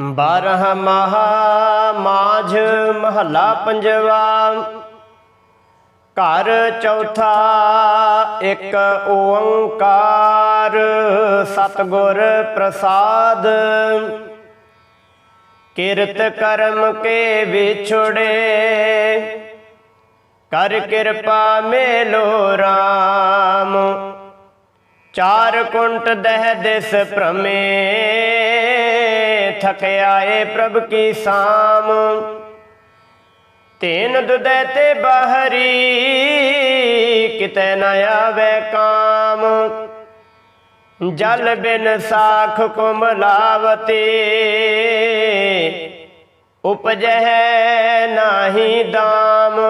ਬਾਰਹ ਮਹਾ ਮਾਝ ਮਹੱਲਾ ਪੰਜਵਾ। ਘਰ ਚੌਥਾ ਇੱਕ ਓੰਕਾਰ ਸਤਿਗੁਰ ਪ੍ਰਸਾਦ। ਕਿਰਤ ਕਰਮ ਕੇ ਵਿਛੜੇ, ਕਰ ਕਿਰਪਾ ਮੇਲੋ RAM ਚਾਰ ਕੁੰਟ ਦਹਿ ਦਿਸ ਭ੍ਰਮੇ, ਥਕ ਆਏ ਪ੍ਰਭ ਕੀ ਸਾਮ। ਤੇਨ ਦੁਦੈ ਤੇ ਬਹਰੀ, ਕਿਤੇ ਨ ਆਵੇ ਕਾਮ। ਜਲ ਬਿਨ ਸਾਖ ਕੁਮਲਾਵਤੀ ਉਪਜਹਿ ਨਾਹੀ ਦਾਮ।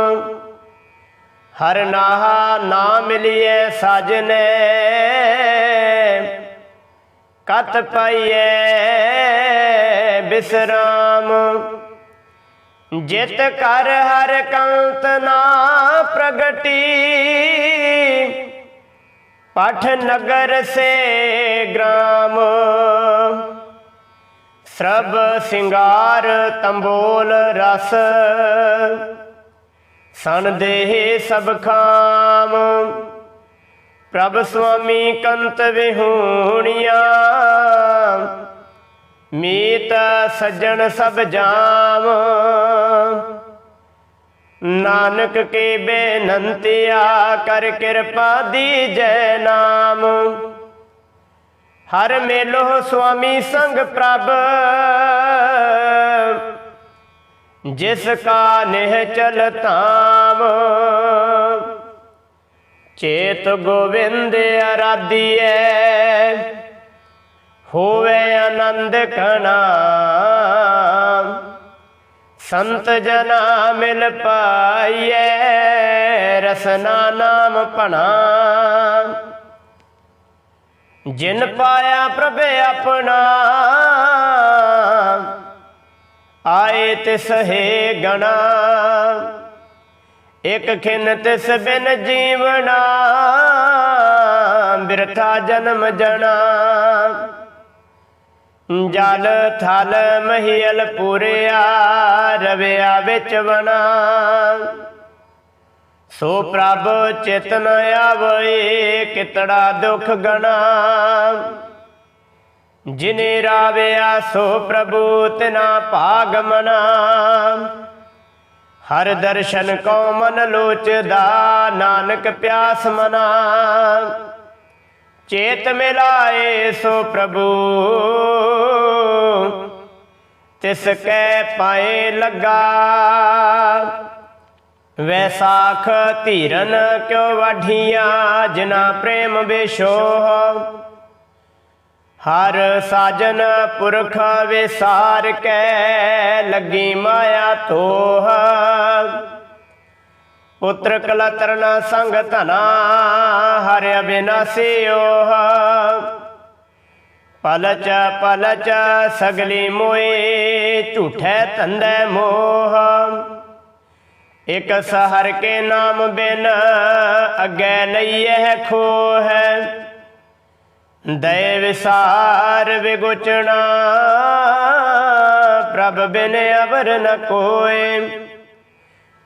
ਹਰ ਨਾਹਾ ਨਾ ਮਿਲਿਐ ਸਾਜਨੇ। ਕਤ ਪਾਈਐ ਬਿਸਰਾਮ। ਜਿਤ ਕਰ ਹਰ ਕੰਤ ਨਾ ਪ੍ਰਗਟੀ। ਪਠ ਨਗਰ ਸੇ ਗ੍ਰਾਮ। ਸਰਬ ਸਿੰਗਾਰ, ਤੰਬੋਲ ਰਸ। ਸਨ ਦੇਹ ਸਭ ਖਾਮ। ਪ੍ਰਭ ਸੁਆਮੀ ਕੰਤ ਵਿਹੂਣੀਆਂ। ਮੀਤ ਸੱਜਣ ਸਭ ਜਾਮ। ਨਾਨਕ ਕੇ ਬੇਨੰਤਿਆ ਕਰ ਕਿਰਪਾ ਦੀਜੈ ਨਾਮ। ਹਰ ਮੇਲੋ ਸੁਆਮੀ ਸੰਗ ਪ੍ਰਭ। ਜਿਸ ਕਾ ਨਿਹ ਚਲ ਧਾਮ ਚੇਤ ਗੋਵਿੰਦ ਅਰਾਧੀਐ। ਹੋਵੇ ਆਨੰਦ ਕਣਾ ਸੰਤ ਜਨਾ ਮਿਲ ਪਾਈਐ, ਰਸਨਾ ਨਾਮ ਭਣਾ। ਜਿਨ ਪਾਇਆ ਪ੍ਰਭ ਆਪਣਾ ਆਏ ਤਿਸ ਹੈ ਗਣਾ। ਇਕ ਖਿਨ ਤਿਸ ਬਿਨ ਜੀਵਣਾ, ਬਿਰਥਾ ਜਨਮ ਜਣਾ। ਜਲ ਥਲ ਮਹੀਲ ਪੁਰਿਆ, ਰਵਿਆ ਵਿੱਚ ਵਣਾ। ਸੋ ਪ੍ਰਭ ਚਿਤਨ ਆਵੇ ਕਿਤੜਾ ਦੁਖ ਗਣਾ। ਜਿਨੇ ਰਾਵਿਆ ਸੋ ਪ੍ਰਭੂ ਤਿਨਾ ਭਾਗ ਮਨਾ। ਹਰ ਦਰਸ਼ਨ ਕੋ ਮਨ ਲੋਚਦਾ, ਨਾਨਕ ਪਿਆਸ ਮਨਾ। ਚੇਤ ਮਿਲਾਏ ਸੋ ਪ੍ਰਭੂ, ਤਿਸ ਕੈ ਪਾਏ ਲੱਗਾ। ਵੈਸਾਖ ਧੀਰਨ ਕਿਉ ਵਾਢੀਆਂ, ਜਿਨਾ ਪ੍ਰੇਮ ਬੇਸ਼ੋਹ। ਹਰ ਸਾਜਨ ਪੁਰਖ ਵਿਸਾਰ ਕੈ ਲੱਗੀ ਮਾਇਆ ਤੋਹ। ਪੁੱਤਰ ਕਲਤਰਨ ਸੰਗ ਧਨਾ, ਹਰ ਅਬਿਨਾਸੀਓਹ ਪਲਚ ਪਲਚ ਸਗਲੀ ਮੋਏ, ਝੂਠੇ ਧੰਦੇ ਮੋਹ। ਇਕ ਸਹਰ ਕੇ ਨਾਮ ਬਿਨ ਅੱਗੇ ਲਈਐ ਖੋਹ। ਦਇ ਵਿਸਾਰ ਵਿਗੁਚਣਾ, ਪ੍ਰਭ ਬਿਨ ਅਵਰ ਨ ਕੋਏ।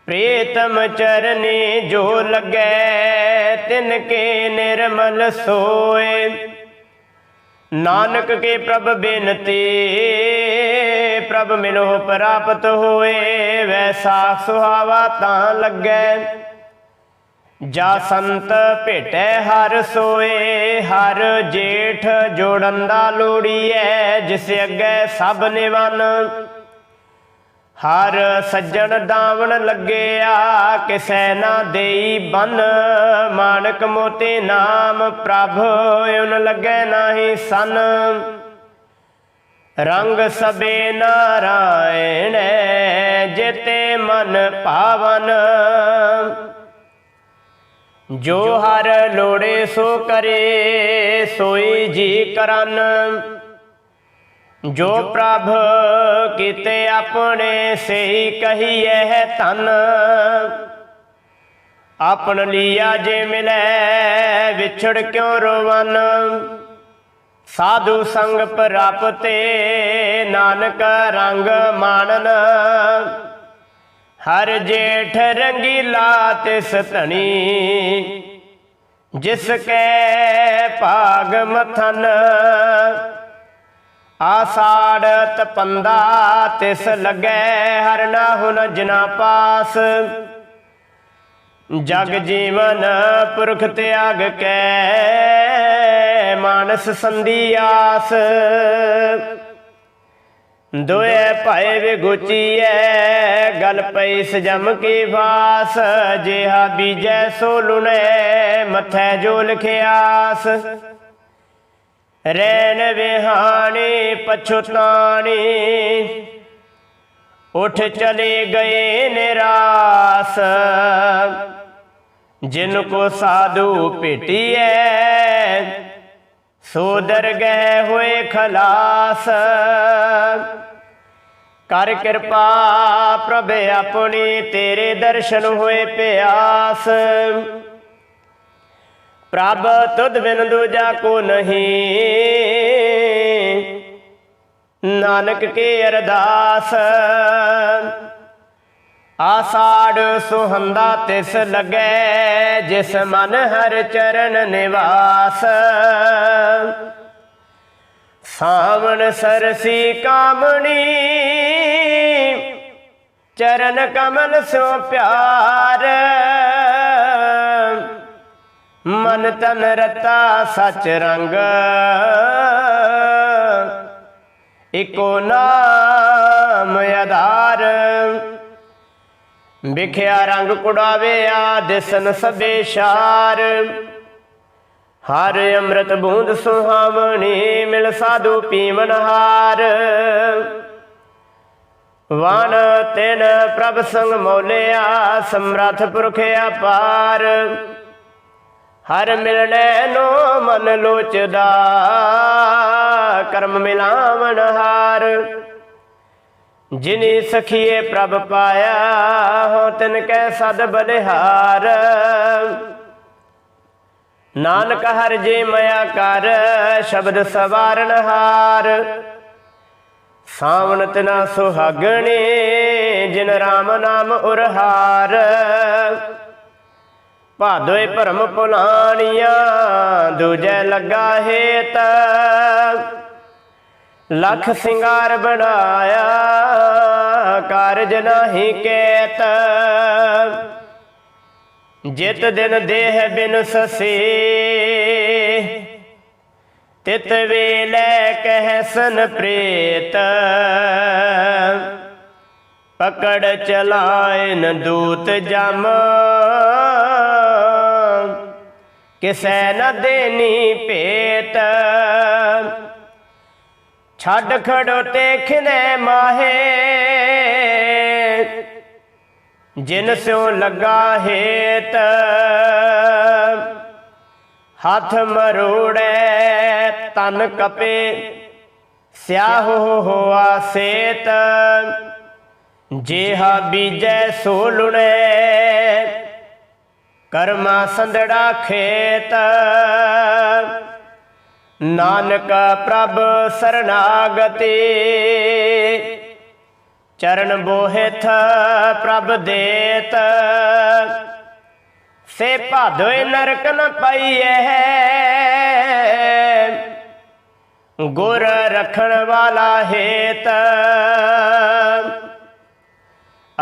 ਪ੍ਰੀਤਮ ਚਰਨੀ ਜੋ ਲੱਗੈ, ਤਿਨ ਕੇ ਨਿਰਮਲ ਸੋਏ। ਨਾਨਕ ਕੇ ਪ੍ਰਭ ਬੇਨਤੀ, ਪ੍ਰਭ ਮਿਲੋ ਪ੍ਰਾਪਤ ਹੋਏ। ਵੈਸਾ ਸੁਹਾਵਾ ਤਾਂ ਲੱਗੈ। ਜਾ ਸੰਤ ਭੇਟੈ ਹਰ ਸੋਏ, ਹਰ ਜੇਠ ਜੋੜਨ ਦਾ ਲੋੜੀਐ, ਜਿਸ ਅੱਗੇ ਸਭ ਨਿਵਨ। ਹਰ ਸੱਜਣ ਦਾਵਣ ਲੱਗਿਆ, ਕਿਸੈ ਨਾ ਦੇਈ ਬਨ। ਮਾਨਕ ਮੋਤੀ ਨਾਮ ਪ੍ਰਭ, ਉਨ ਲੱਗੈ ਨਾਹੀ ਸਨ। ਰੰਗ ਸਬੇ ਨਾਰਾਇਣ, ਜਿਤੇ ਮਨ ਭਾਵਨ ਜੋ ਹਰ ਲੋੜੇ ਸੋ ਕਰੇ, ਸੋਈ ਜੀ ਕਰਨ। ਜੋ ਪ੍ਰਭ ਕੀਤੇ ਆਪਣੇ, ਸਹੀ ਕਹੀਐ ਤਨ ਆਪਣ ਲੀਆ ਜੇ ਮਿਲੈ, ਵਿਛੜ ਕਿਉ ਰੋਵਨ? ਸਾਧੂ ਸੰਗ ਪ੍ਰਾਪਤੇ ਨਾਨਕ ਰੰਗ ਮਾਨਨ ਹਰ ਜੇਠ ਰੰਗੀਲਾ ਤਿਸ ਧਣੀ ਜਿਸ ਕੈ ਭਾਗ ਮਥਨ। ਆਸਾੜ ਤਪੰਦਾ ਤਿਸ ਲੱਗੈ, ਹਰ ਨਾ ਹੁਨ ਜਿਨਾ ਪਾਸ। ਜਗ ਜੀਵਨ ਪੁਰਖ ਤਿਆਗ ਕੈ, ਮਾਨਸ ਸੰਧੀ ਆਸ। ਦੋਏ ਭਾਏ ਵਿਗੁਚੀਐ ਗਲ ਪਈ ਸਜਮ ਕੀ ਵਾਸ, ਜਿਹਾ ਬੀਜੈ ਸੋ ਲੁਣੇ ਮਥੈ ਜੋ ਲਿਖਿਆਸ। ਰੈਣ ਵਿਹਾਣੀ ਪਛੁਤਾਣੀ ਉਠ ਚਲੇ ਗਏ ਨਿਰਾਸ। ਜਿਨ ਕੋ ਸਾਧੂ ਭੇਟੀਐ, ਸੋ ਦਰਗਹਿ ਹੋਏ ਖਲਾਸ। ਕਰ ਕਿਰਪਾ ਪ੍ਰਭ ਆਪਣੀ, ਤੇਰੇ ਦਰਸ਼ਨ ਹੋਏ ਪਿਆਸ। ਪ੍ਰਭ ਤੁਧ ਬਿਨ ਦੂਜਾ ਕੋ ਨਹੀਂ, ਨਾਨਕ ਕੇ ਅਰਦਾਸ। ਆਸਾੜ ਸੁਹੰਦਾ ਤਿਸ ਲੱਗੈ, ਜਿਸ ਮਨ ਹਰ ਚਰਨ ਨਿਵਾਸ। ਸਾਵਣ ਸਰਸੀ ਕਾਮਣੀ, ਚਰਨ ਕਮਲ ਸੋ ਪਿਆਰ। ਮਨ ਤਨ ਰਤਾ ਸਚ ਰੰਗ। ਇਕੋ ਨਾਮ ਆਧਾਰ। ਵਿਖਿਆ ਰੰਗ ਕੁੜਾਵੇ ਦਿਸਨ ਸਭੇ ਸ਼ਾਰ। ਹਰ ਅੰਮ੍ਰਿਤ ਬੂੰਦ ਸੁਹਾਵਣੀ, ਮਿਲ ਸਾਧੂ ਪੀਵਨ ਹਾਰ। ਵਨ ਤਿਨ ਪ੍ਰਭ ਸੰਗ ਮੌਲਿਆ, ਸਮਰਥ ਪੁਰਖ ਅਪਾਰ। ਹਰ ਮਿਲਣੇ ਨੋ ਮਨ ਲੋਚਦਾ, ਕਰਮ ਮਿਲਾਵਣ ਹਾਰ। ਜਿਨੀ ਸਖੀਏ ਪ੍ਰਭ ਪਾਇਆ ਹੋ ਤਿਨ ਕੈ ਸਦ ਬਲਿਹਾਰ। ਨਾਨਕ ਹਰ ਜੇ ਮਇਆ ਕਰ, ਸ਼ਬਦ ਸਵਾਰਨ ਹਾਰ। ਸਾਵਣ ਤਿਨਾ ਸੁਹਾਗਣੇ, ਜਿਨ ਰਾਮ ਨਾਮ ਉਰਹਾਰ। ਭਾਦੋਏ ਭਰਮ ਪੁਲਾਣੀਆਂ, ਦੂਜੈ ਲੱਗਾ ਹੇਤ। ਲੱਖ ਸਿੰਗਾਰ ਬਣਾਇਆ, ਕਾਰਜ ਨਹੀਂ ਕੇਤ। ਜਿਤ ਦਿਨ ਦੇਹ ਬਿਨ ਸਸੇ, ਤਿਤ ਵੇਲੇ ਕਹਿਸਨ ਪ੍ਰੇਤ, ਪਕੜ ਚਲਾਇਨ ਦੂਤ ਜਮ, ਕਿਸੈ ਨ ਦੇਨੀ ਭੇਤ, ਛੱਡ ਖੜੋ ਤੇ ਮਾਹੇ ਜਿਨ ਸਿਉ ਲੱਗਾ ਹੇਤ, ਹੱਥ ਮਰੋੜੈ ਤਨ ਕਪੇ, ਸਿਆਹੋ ਹੋਆ ਸੇਤ, ਜੇਹਾ ਬੀਜੈ ਸੋ ਲੁਣੇ, ਕਰਮਾ ਸੰਦੜਾ ਖੇਤ। ਨਾਨਕ ਪ੍ਰਭ ਸਰਨਾਗਤੀ ਚਰਨ ਬੋਹਿਥ ਪ੍ਰਭ ਦੇਤ। ਸੇ ਭਾਦੋਏ ਨਰਕ ਨ ਪਈਐ। ਗੁਰ ਰਖਣ ਵਾਲਾ ਹੇਤ।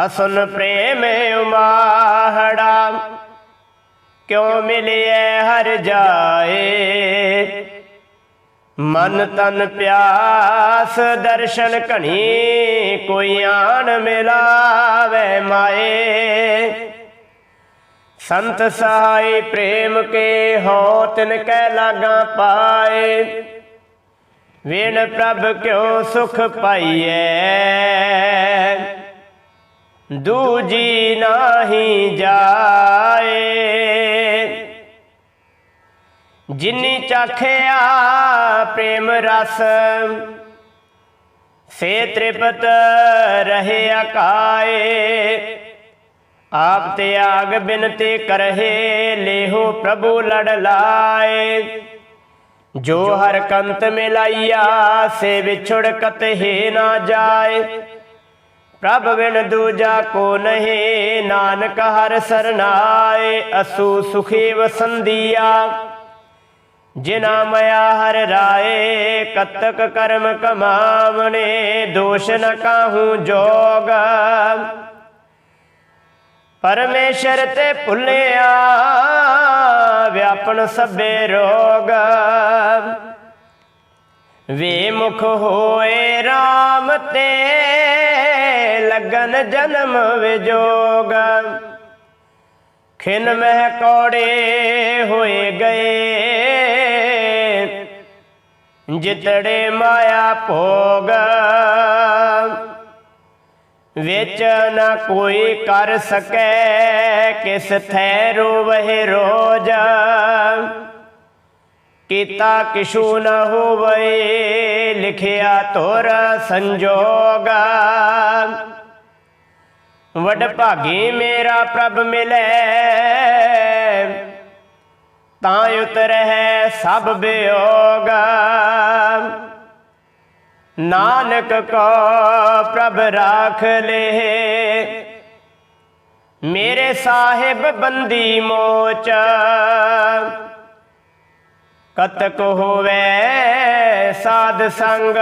ਅਸਨ ਪ੍ਰੇਮ ਉਮਾਹੜਾ। ਕਿਉ ਮਿਲਿਐ ਹਰ ਜਾਏ। ਮਨ ਤਨ ਪਿਆਸ ਦਰਸ਼ਨ ਘਣੀ ਕੋਈ ਆਣ ਮਿਲਾਵੇ ਮਾਏ। ਸੰਤ ਸਹਾਈ ਪ੍ਰੇਮ ਕੇ ਹੋ ਤਿਨ ਕੈ ਲਾਗਾ ਪਾਏ। ਵੇਣ ਪ੍ਰਭ ਕਿਉ ਸੁਖ ਪਾਈਐ। ਦੂਜੀ ਨਾਹੀ ਜਾਏ। ਜਿਨੀ ਚਾਖਿਆ ਪ੍ਰੇਮ ਰਸ, ਸੇ ਤ੍ਰਿਪਤ ਰਹੇ ਅਕਾਏ। ਆਪ ਤਿਆਗ ਬਿਨਤੀ ਕਰਹਿ, ਲੇਹੋ ਪ੍ਰਭੂ ਲੜ ਲਾਏ। ਜੋ ਹਰ ਕੰਤ ਮਿਲਾਈਆ, ਸੇ ਵਿਛੜ ਕਤਹਿ ਨਾ ਜਾਏ। ਪ੍ਰਭ ਬਿਨ ਦੂਜਾ ਕੋ ਨਹੀਂ, ਨਾਨਕ ਹਰ ਸਰਨਾਏ। ਅਸੂ ਸੁਖੀ ਵਸੰਦੀਆ। ਜਿਨਾ ਮਇਆ ਹਰ ਰਾਏ, ਕਤਕ ਕਰਮ ਕਮਾਵਣੇ, ਦੋਸ਼ ਨ ਕਾਹੂ ਜੋਗ। ਪਰਮੇਸ਼ਰ ਤੇ ਭੁੱਲਿਆ, ਵਿਆਪਨ ਸਭੇ ਰੋਗ। ਵੇ ਮੁਖ ਹੋਏ RAM ਤੇ, ਲਗਨ ਜਨਮ ਵਿਜੋਗ। ਖਿਨ ਮਹਿ ਕੋੜੇ ਹੋਏ ਗਏ ਜਿਤੜੇ ਮਾਇਆ ਭੋਗ। ਵਿੱਚ ਨਾ ਕੋਈ ਕਰ ਸਕੈ, ਕਿਸ ਥੈ ਰੋਵਹਿ ਰੋਜ। ਕੀਤਾ ਕਿਛੂ ਨ ਹੋਵੇ, ਲਿਖਿਆ ਤੋਰ ਸੰਜੋਗ। ਵਡ ਭਾਗੀ ਮੇਰਾ ਪ੍ਰਭ ਮਿਲੇ ਤਾਂ ਉਤਰਹਿ ਸਭ ਬਿਯੋਗ ਨਾਨਕ ਕੋ ਪ੍ਰਭ ਰਾਖ ਲੇ। ਮੇਰੇ ਸਾਹਿਬ ਬੰਦੀ ਮੋਚ। ਕਤਕ ਹੋਵੇ ਸਾਧ ਸੰਗ।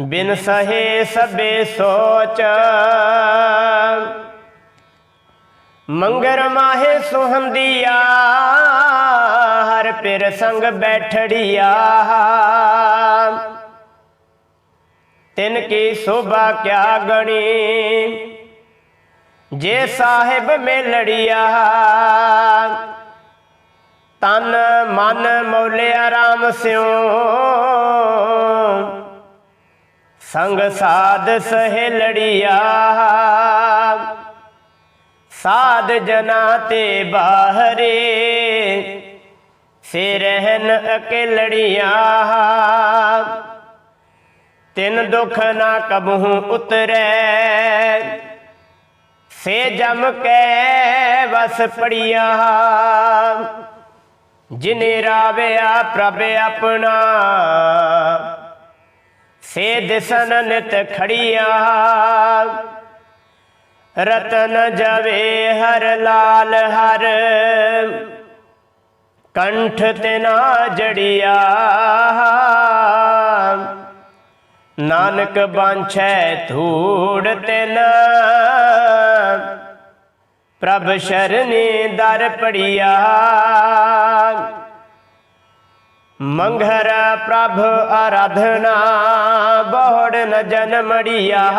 ਬਿਨ ਸਹੇ ਸਭੇ ਸੋਚ। ਮੰਗਰ ਮਾਹੇ ਸੁਹੰਦੀਆ, ਹਰ ਪਿਰ ਸੰਗ ਬੈਠੜੀਆ। ਤਿਨ ਕੀ ਸੋਭਾ ਕਿਆ ਗਣੀ, ਜੇ ਸਾਹਿਬ ਮੇਲੜੀਆ। ਤਨ ਮਨ ਮੌਲਿਆ ਰਾਮ ਸਿਉ, ਸੰਗ ਸਾਧ ਸਹਿਲੜੀਆ। ਸਾਧ ਜਨਾ ਤੇ ਬਾਹਰੇ ਸੇ ਰਹਿਨ ਅਕੇਲੜੀਆਂ। ਤਿੰਨ ਦੁਖ ਨਾ ਕਬਹੂ ਉਤਰੈ, ਸੇ ਜਮ ਕੈ ਵਸ ਪੜੀਆਂ। ਜਿਨੇ ਰਾਵਿਆ ਪ੍ਰਭ ਆਪਣਾ, ਸੇ ਦਿਸਨ ਨਿਤ ਖੜੀਆਂ। ਰਤਨ ਜਵੇ ਹਰ ਲਾਲ ਹਰ। ਕੰਠ ਤੇ ਨਾ ਜੜਿਆ। ਨਾਨਕ ਬਾਂਛੈ ਧੂੜ ਤਿਨ ਪ੍ਰਭ ਸ਼ਰਨੀ ਦਰ ਪੜਿਆ। ਮੰਘਰ ਪ੍ਰਭ ਆਰਾਧਨਾ, ਬਹੁੜ ਨ ਜਨਮੜਿਆ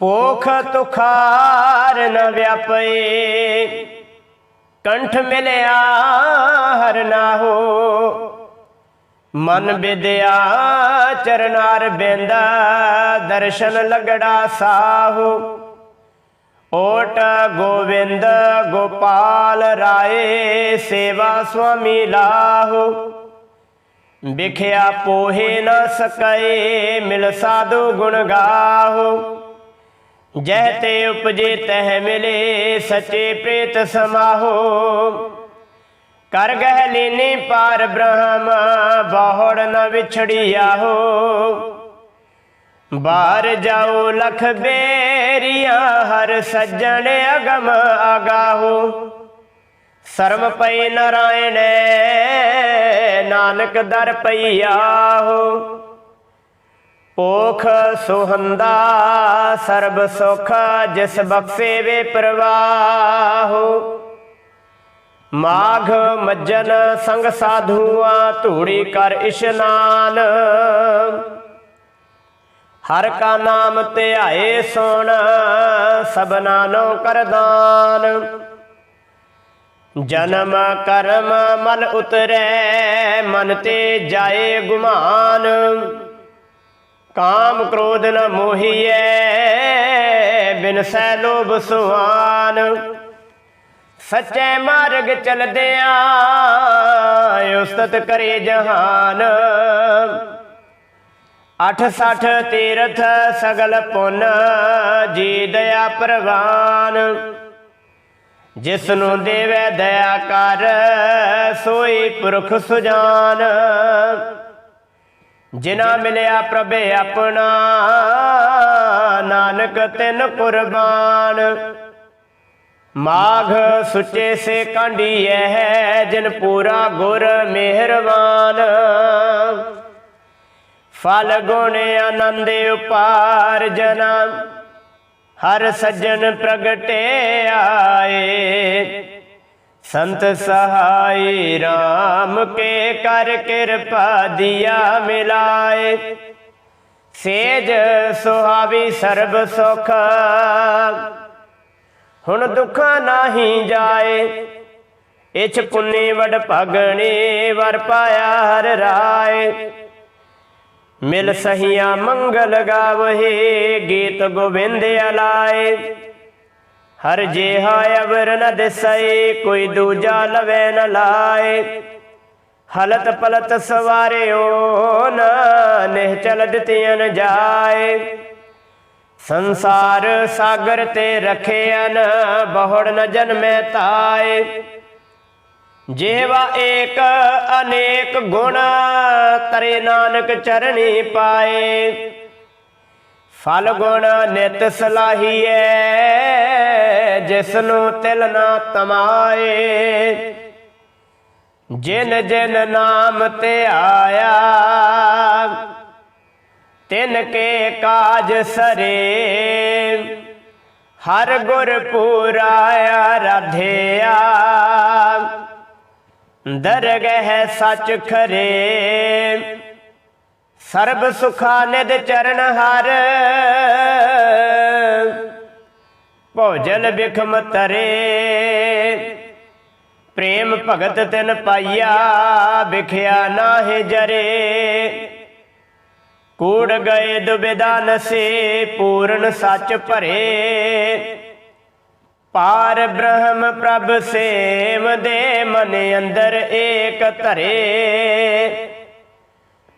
ਭੋਖ ਤੁਖਾਰ ਨ ਵਿਆਪੇ ਕੰਠ ਮਿਲਿਆ ਹਰ ਨਾ ਹੋ। ਮਨ ਵਿਦਿਆ ਚਰਨਾਰ ਬਿੰਦਾ, ਦਰਸ਼ਨ ਲਗੜਾ ਸਾਹੋ। ਓਟ ਗੋਵਿੰਦ ਗੋਪਾਲ ਰਾਏ, ਸੇਵਾ ਸੁਆਮੀ ਲਾਹੋ। ਵਿਖਿਆ ਪੋਹੇ ਨ ਸਕਏ, ਮਿਲ ਸਾਧੂ ਗੁਣ ਗਾਹੋ। ਜਹ ਤੇ ਉਪਜੇ ਤਹ ਮਿਲੇ ਸੱਚੇ ਪ੍ਰੇਤ ਸਮਾਹੋ। ਕਰ ਗਹਿ ਲੀਨੀ ਪਾਰ ਬ੍ਰਹਮ, ਬਾਹੜ ਨ ਵਿਛੜਿਆ ਹੋ ਬਾਹਰ ਜਾਓ ਲਖ ਬੇਰੀਆਂ, ਹਰ ਸੱਜਣ ਅਗਮ ਆਗਾਹੋ। ਸਰਮ ਪਈ ਨਰਾਇਣ, ਨਾਨਕ ਦਰ ਪਈਆ ਹੋ ਪੋਖ ਸੁਹੰਦਾ ਸਰਬ ਸੁਖ ਜਿਸ ਬਖਸ਼ੇ ਵੇ ਪ੍ਰਵਾਹੋ। ਮਾਘ ਮੱਜਨ ਸੰਗ ਸਾਧੂਆਂ ਧੂੜੀ ਕਰ ਇਸ਼ਨਾਨ। ਹਰ ਕਾ ਨਾਮ ਧਿਆਏ ਸੁਣ ਸਬਨਾ ਨੋ ਕਰਦਾਨ ਜਨਮ ਕਰਮ ਮਲ ਉਤਰੈ, ਮਨ ਤੇ ਜਾਏ ਗੁਮਾਨ। ਕਾਮ ਕ੍ਰੋਧ ਨ ਮੋਹੀਐ, ਬਿਨ ਸੈ ਲੋਭ ਸੁਆਨ। ਸੱਚੇ ਮਾਰਗ ਚਲਦਿਆਂ ਉਸਤਤ ਕਰੇ ਜਹਾਨ। ਅਠ ਸਠ ਤੀਰਥ ਸਗਲ ਪੁੰਨ ਜੀ ਦਇਆ ਪ੍ਰਵਾਨ। ਜਿਸ ਨੂੰ ਦੇਵੇ ਦਇਆ ਕਰ, ਸੋਈ ਪੁਰਖ ਸੁਜਾਨ। ਜਿਨਾ ਮਿਲਿਆ ਪ੍ਰਭੇ ਆਪਣਾ, ਨਾਨਕ ਤਿਨ ਕੁਰਬਾਨ। ਮਾਘ ਸੁੱਚੇ ਸੇ ਕਾਂਢੀ ਹੈ ਜਿਨ ਪੂਰਾ ਗੁਰ ਮਿਹਰਬਾਨ ਫਲ ਗੁਣ ਆਨੰਦ ਉਪਾਰ ਜਨਾ ਹਰ ਸੱਜਣ ਪ੍ਰਗਟੇ ਆਏ। ਸੰਤ ਸਹਾਈ RAM ਕੇ ਕਰ ਕਿਰਪਾ ਦਿਆ ਮਿਲਾਏ। ਸੇਜ ਸੁਹਾਵੀ ਸਰਬ ਸੁਖ। ਹੁਣ ਦੁੱਖ ਨਾਹੀ ਜਾਏ। ਇਛ ਪੁੰਨੀ ਵਡ ਭਗਣੀ ਵਰ ਪਾਇਆ ਹਰ ਰਾਏ। ਮਿਲ ਸਹੀਆਂ ਮੰਗਲ ਗਾਵਹੀ ਗੀਤ ਗੋਬਿੰਦ ਅਲਾਏ। ਹਰ ਜਿਹਾ ਅਵਰ ਨ ਦਿਸਈ, ਕੋਈ ਦੂਜਾ ਲਵੇ ਨ ਲਾਏ। ਹਲਤ ਪਲਤ ਸਵਾਰਿਓ ਨ ਨਿਹਚਲ ਦਿੱਤੀਨ ਜਾਏ। ਸੰਸਾਰ ਸਾਗਰ ਤੇ ਰਖਿਆਨ ਬਹੁੜ ਨ ਜਨਮੇ ਤਾਏ। ਜੇਵਾ ਏਕ ਅਨੇਕ ਗੁਣ, ਤਰੇ ਨਾਨਕ ਚਰਣੀ ਪਾਏ। ਫਲ ਗੁਣ ਨਿਤ ਸਲਾਹੀਐ ਜਿਸ ਨੂੰ ਤਿਲ ਨਾ ਤਮਾਏ। ਜਿਨ ਜਿਨ ਨਾਮ ਤੇ ਆਇਆ, ਤਿਨ ਕੇ ਕਾਜ ਸਰੇ। ਹਰ ਗੁਰ ਪੂਰਾਇਆ ਰਾਧਿਆ। ਦਰਗਹਿ ਸੱਚ ਖਰੇ। ਸਰਬ ਸੁਖਾ ਨਿਦ ਚਰਨ ਹਰ। ਭੋਜਨ ਬਿਖਮ ਤਰੇ। ਪ੍ਰੇਮ ਭਗਤ ਤਿਨ ਪਾਈਆ, ਵਿਖਿਆ ਨਾਹਿ ਜਰੇ। ਕੂੜ ਗਏ ਦੁਬਿਦਾ ਨਸੇ, ਪੂਰਨ ਸੱਚ ਭਰੇ। ਪਾਰ ਬ੍ਰਹਮ ਪ੍ਰਭ ਸੇਵ ਦੇ ਮਨ ਅੰਦਰ ਏਕ ਧਰੇ।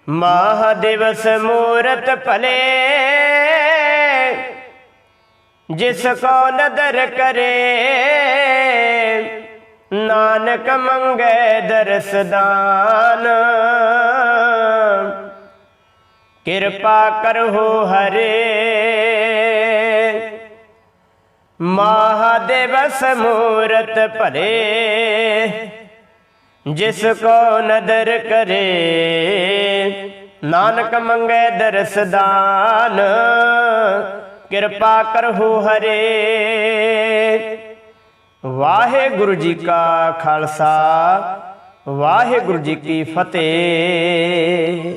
ਮਾਹ ਦਿਵਸ ਮੂਰਤ ਭਲੇ ਜਿਸ ਕੋ ਨਦਰ ਕਰੇ, ਨਾਨਕ ਮੰਗੇ ਦਰਸਦਾਨ ਕਿਰਪਾ ਕਰੋ ਹਰੇ ਮਹਾਦੇਵਸ ਮੂਰਤ ਭਲੇ ਜਿਸ ਕੋ ਨਦਰ ਕਰੇ, ਨਾਨਕ ਮੰਗੇ ਦਰਸਦਾਨ ਕਿਰਪਾ ਕਰੋ ਹਰੇ। ਵਾਹਿਗੁਰੂ ਜੀ ਕਾ ਖਾਲਸਾ ਵਾਹਿਗੁਰੂ ਜੀ ਕੀ ਫਤਿਹ।